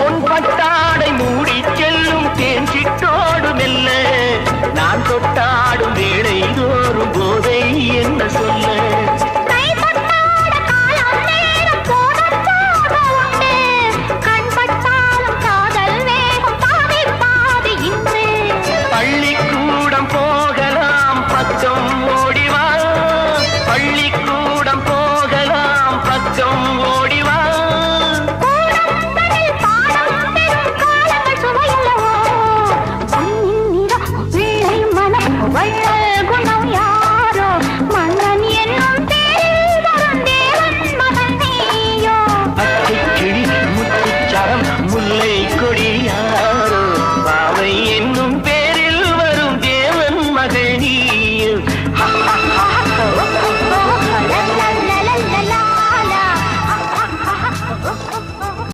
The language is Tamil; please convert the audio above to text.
பொன்பட்டாடை மூடி செல்லும் தேஞ்சிட்டோடு மெல்ல. நான் தொட்டாடும் வேளை தோறும் போதை என்ன சொல்ல. பள்ளிக்கூடம் போ